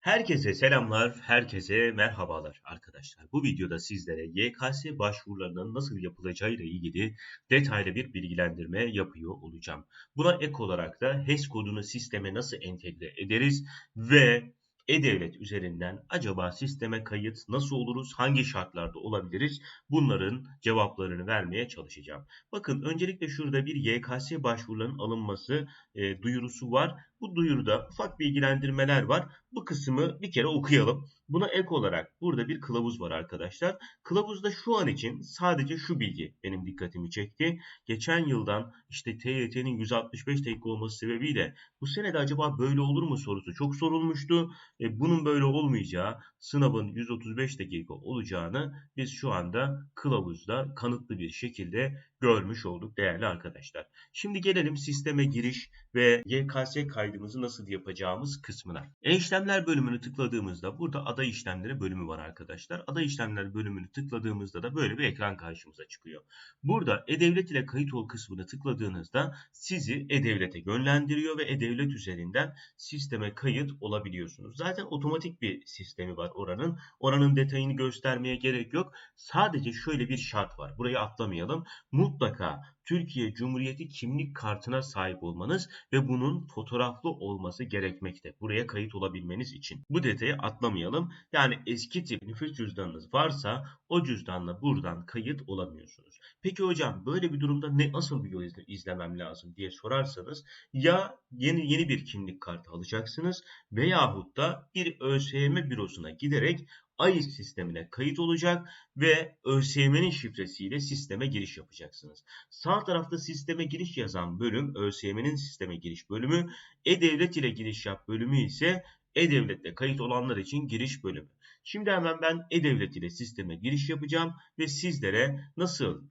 Herkese selamlar, herkese merhabalar arkadaşlar. Bu videoda sizlere YKS başvurularının nasıl yapılacağı ile ilgili detaylı bir bilgilendirme yapıyor olacağım. Buna ek olarak da HES kodunu sisteme nasıl entegre ederiz ve e-Devlet üzerinden acaba sisteme kayıt nasıl oluruz, hangi şartlarda olabiliriz bunların cevaplarını vermeye çalışacağım. Bakın öncelikle şurada bir YKS başvurularının alınması e, duyurusu var. Bu duyuruda ufak bilgilendirmeler var. Bu kısmı bir kere okuyalım. Buna ek olarak burada bir kılavuz var arkadaşlar. Kılavuzda şu an için sadece şu bilgi benim dikkatimi çekti. Geçen yıldan işte TYT'nin 165 dakika olması sebebiyle bu sene de acaba böyle olur mu sorusu çok sorulmuştu. E, bunun böyle olmayacağı, sınavın 135 dakika olacağını biz şu anda kılavuzda kanıtlı bir şekilde görmüş olduk değerli arkadaşlar. Şimdi gelelim sisteme giriş ve YKS kaydımızı nasıl yapacağımız kısmına. E-işlemler bölümünü tıkladığımızda burada aday işlemleri bölümü var arkadaşlar. Aday işlemler bölümünü tıkladığımızda da böyle bir ekran karşımıza çıkıyor. Burada E-Devlet ile kayıt ol kısmını tıkladığınızda sizi E-Devlet'e yönlendiriyor ve E-Devlet üzerinden sisteme kayıt olabiliyorsunuz. Zaten otomatik bir sistemi var oranın. Oranın detayını göstermeye gerek yok. Sadece şöyle bir şart var. Burayı atlamayalım. Mutlaka Türkiye Cumhuriyeti kimlik kartına sahip olmanız ve bunun fotoğraflı olması gerekmekte. Buraya kayıt olabilmeniz için. Bu detayı atlamayalım. Yani eski tip nüfus cüzdanınız varsa o cüzdanla buradan kayıt olamıyorsunuz. Peki hocam böyle bir durumda ne nasıl bir yol izlemem lazım diye sorarsanız ya yeni yeni bir kimlik kartı alacaksınız veyahut da bir ÖSYM bürosuna giderek AIS sistemine kayıt olacak ve ÖSYM'nin şifresiyle sisteme giriş yapacaksınız. Sağ tarafta sisteme giriş yazan bölüm ÖSYM'nin sisteme giriş bölümü, E-Devlet ile giriş yap bölümü ise E-Devlet'te kayıt olanlar için giriş bölümü. Şimdi hemen ben E-Devlet ile sisteme giriş yapacağım ve sizlere nasıl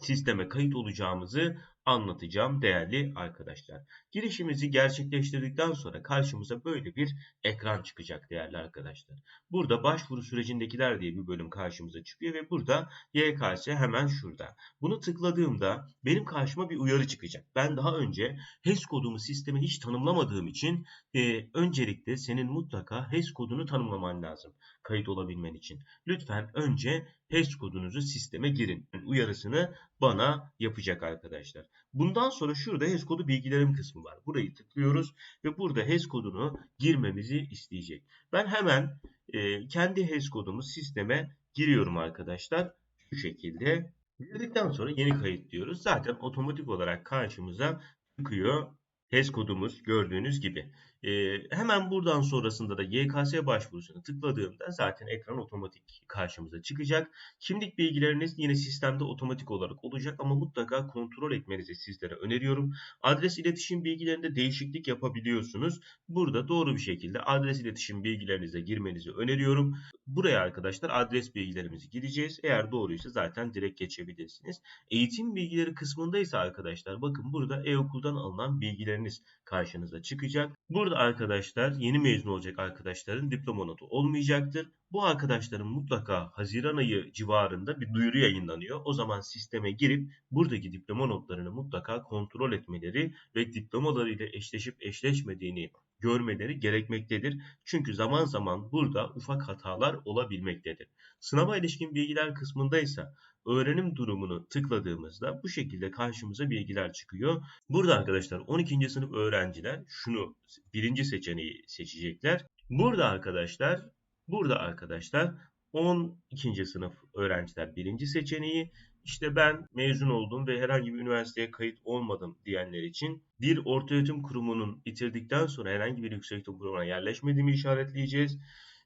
sisteme kayıt olacağımızı anlatacağım değerli arkadaşlar. Girişimizi gerçekleştirdikten sonra karşımıza böyle bir ekran çıkacak değerli arkadaşlar. Burada başvuru sürecindekiler diye bir bölüm karşımıza çıkıyor ve burada YKS hemen şurada. Bunu tıkladığımda benim karşıma bir uyarı çıkacak. Ben daha önce HES kodumu sisteme hiç tanımlamadığım için e, öncelikle senin mutlaka HES kodunu tanımlaman lazım kayıt olabilmen için. Lütfen önce HES kodunuzu sisteme girin. Uyarısını bana yapacak arkadaşlar. Bundan sonra şurada HES kodu bilgilerim kısmı var. Burayı tıklıyoruz ve burada HES kodunu girmemizi isteyecek. Ben hemen e, kendi HES kodumu sisteme giriyorum arkadaşlar. Şu şekilde. Girdikten sonra yeni kayıt diyoruz. Zaten otomatik olarak karşımıza çıkıyor HES kodumuz gördüğünüz gibi. Ee, hemen buradan sonrasında da YKS başvurusuna tıkladığımda zaten ekran otomatik karşımıza çıkacak. Kimlik bilgileriniz yine sistemde otomatik olarak olacak ama mutlaka kontrol etmenizi sizlere öneriyorum. Adres iletişim bilgilerinde değişiklik yapabiliyorsunuz. Burada doğru bir şekilde adres iletişim bilgilerinize girmenizi öneriyorum. Buraya arkadaşlar adres bilgilerimizi gireceğiz. Eğer doğruysa zaten direkt geçebilirsiniz. Eğitim bilgileri kısmında ise arkadaşlar bakın burada e-okuldan alınan bilgileriniz karşınıza çıkacak. Burada arkadaşlar yeni mezun olacak arkadaşların diploma notu olmayacaktır. Bu arkadaşların mutlaka Haziran ayı civarında bir duyuru yayınlanıyor. O zaman sisteme girip buradaki diploma notlarını mutlaka kontrol etmeleri ve diplomalarıyla eşleşip eşleşmediğini görmeleri gerekmektedir. Çünkü zaman zaman burada ufak hatalar olabilmektedir. Sınava ilişkin bilgiler kısmında ise öğrenim durumunu tıkladığımızda bu şekilde karşımıza bilgiler çıkıyor. Burada arkadaşlar 12. sınıf öğrenciler şunu birinci seçeneği seçecekler. Burada arkadaşlar burada arkadaşlar 12. sınıf öğrenciler birinci seçeneği işte ben mezun oldum ve herhangi bir üniversiteye kayıt olmadım diyenler için bir ortaöğretim kurumunun bitirdikten sonra herhangi bir yükseköğretim kurumuna yerleşmediğimi işaretleyeceğiz.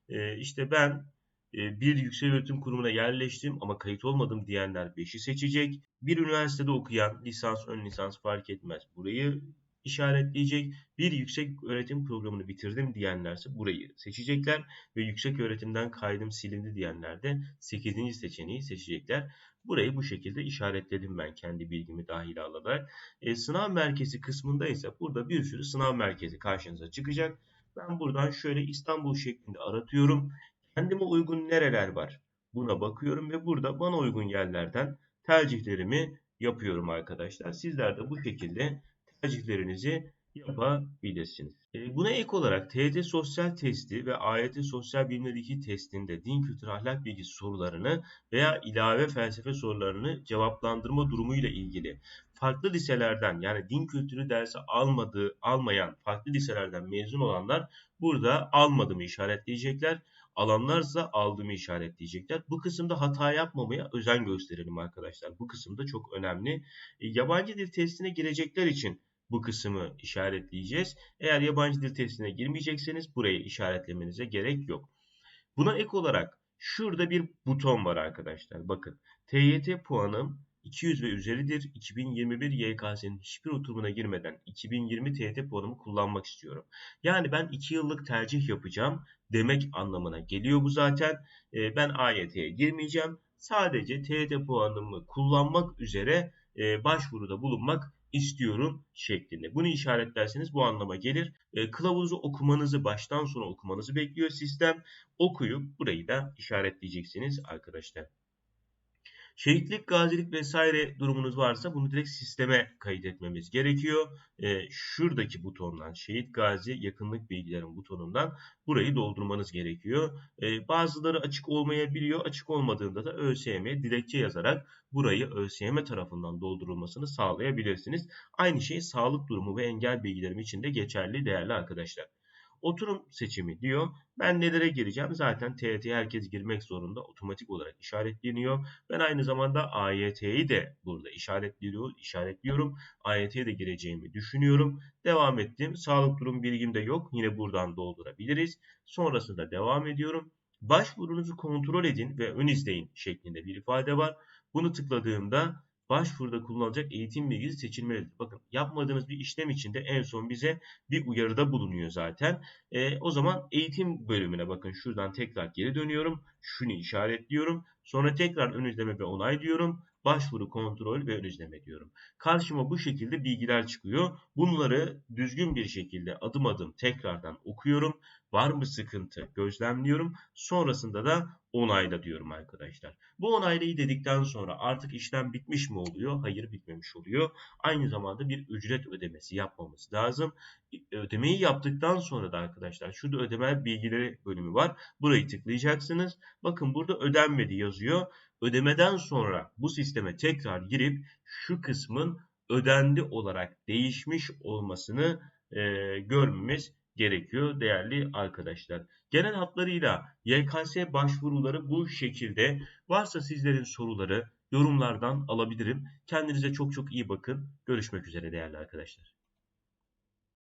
Ee, işte ben e, bir yükseköğretim kurumuna yerleştim ama kayıt olmadım diyenler 5'i seçecek. Bir üniversitede okuyan lisans, ön lisans fark etmez. Burayı işaretleyecek. Bir yüksek öğretim programını bitirdim diyenlerse burayı seçecekler ve yüksek öğretimden kaydım silindi diyenler de 8. seçeneği seçecekler. Burayı bu şekilde işaretledim ben kendi bilgimi dahil alarak. E, sınav merkezi kısmında ise burada bir sürü sınav merkezi karşınıza çıkacak. Ben buradan şöyle İstanbul şeklinde aratıyorum. Kendime uygun nereler var? Buna bakıyorum ve burada bana uygun yerlerden tercihlerimi yapıyorum arkadaşlar. Sizler de bu şekilde tercihlerinizi yapabilirsiniz. E, buna ek olarak TYT sosyal testi ve AYT sosyal bilimler 2 testinde din kültür ahlak bilgisi sorularını veya ilave felsefe sorularını cevaplandırma durumuyla ilgili farklı liselerden yani din kültürü dersi almadığı, almayan farklı liselerden mezun olanlar burada almadığımı işaretleyecekler. Alanlarsa aldığımı işaretleyecekler. Bu kısımda hata yapmamaya özen gösterelim arkadaşlar. Bu kısımda çok önemli. E, yabancı dil testine girecekler için bu kısmı işaretleyeceğiz. Eğer yabancı dil testine girmeyecekseniz burayı işaretlemenize gerek yok. Buna ek olarak şurada bir buton var arkadaşlar. Bakın TYT puanım 200 ve üzeridir. 2021 YKS'nin hiçbir oturumuna girmeden 2020 TYT puanımı kullanmak istiyorum. Yani ben 2 yıllık tercih yapacağım demek anlamına geliyor bu zaten. Ee, ben AYT'ye girmeyeceğim. Sadece TYT puanımı kullanmak üzere e, başvuruda bulunmak istiyorum şeklinde. Bunu işaretlerseniz bu anlama gelir. E, kılavuzu okumanızı baştan sona okumanızı bekliyor sistem. Okuyup burayı da işaretleyeceksiniz arkadaşlar. Şehitlik, gazilik vesaire durumunuz varsa bunu direkt sisteme kaydetmemiz gerekiyor. E, şuradaki butondan şehit gazi yakınlık bilgilerin butonundan burayı doldurmanız gerekiyor. E, bazıları açık olmayabiliyor. Açık olmadığında da ÖSYM dilekçe yazarak burayı ÖSYM tarafından doldurulmasını sağlayabilirsiniz. Aynı şey sağlık durumu ve engel bilgilerim için de geçerli değerli arkadaşlar. Oturum seçimi diyor. Ben nelere gireceğim? Zaten TYT'ye herkes girmek zorunda. Otomatik olarak işaretleniyor. Ben aynı zamanda AYT'yi de burada işaretliyorum. işaretliyorum. AYT'ye de gireceğimi düşünüyorum. Devam ettim. Sağlık durum bilgim de yok. Yine buradan doldurabiliriz. Sonrasında devam ediyorum. Başvurunuzu kontrol edin ve ön izleyin şeklinde bir ifade var. Bunu tıkladığımda başvuruda kullanılacak eğitim bilgisi seçilmelidir. Bakın yapmadığınız bir işlem içinde en son bize bir uyarıda bulunuyor zaten. E, o zaman eğitim bölümüne bakın şuradan tekrar geri dönüyorum. Şunu işaretliyorum. Sonra tekrar ön izleme ve onay diyorum. Başvuru kontrol ve ön izleme diyorum. Karşıma bu şekilde bilgiler çıkıyor. Bunları düzgün bir şekilde adım adım tekrardan okuyorum. Var mı sıkıntı gözlemliyorum. Sonrasında da onayla diyorum arkadaşlar. Bu onaylayı dedikten sonra artık işlem bitmiş mi oluyor? Hayır bitmemiş oluyor. Aynı zamanda bir ücret ödemesi yapmamız lazım. Ödemeyi yaptıktan sonra da arkadaşlar şurada ödeme bilgileri bölümü var. Burayı tıklayacaksınız. Bakın burada ödenmedi yazıyor. Ödemeden sonra bu sisteme tekrar girip şu kısmın ödendi olarak değişmiş olmasını e, görmemiz gerekiyor değerli arkadaşlar. Genel hatlarıyla YKS başvuruları bu şekilde. Varsa sizlerin soruları yorumlardan alabilirim. Kendinize çok çok iyi bakın. Görüşmek üzere değerli arkadaşlar.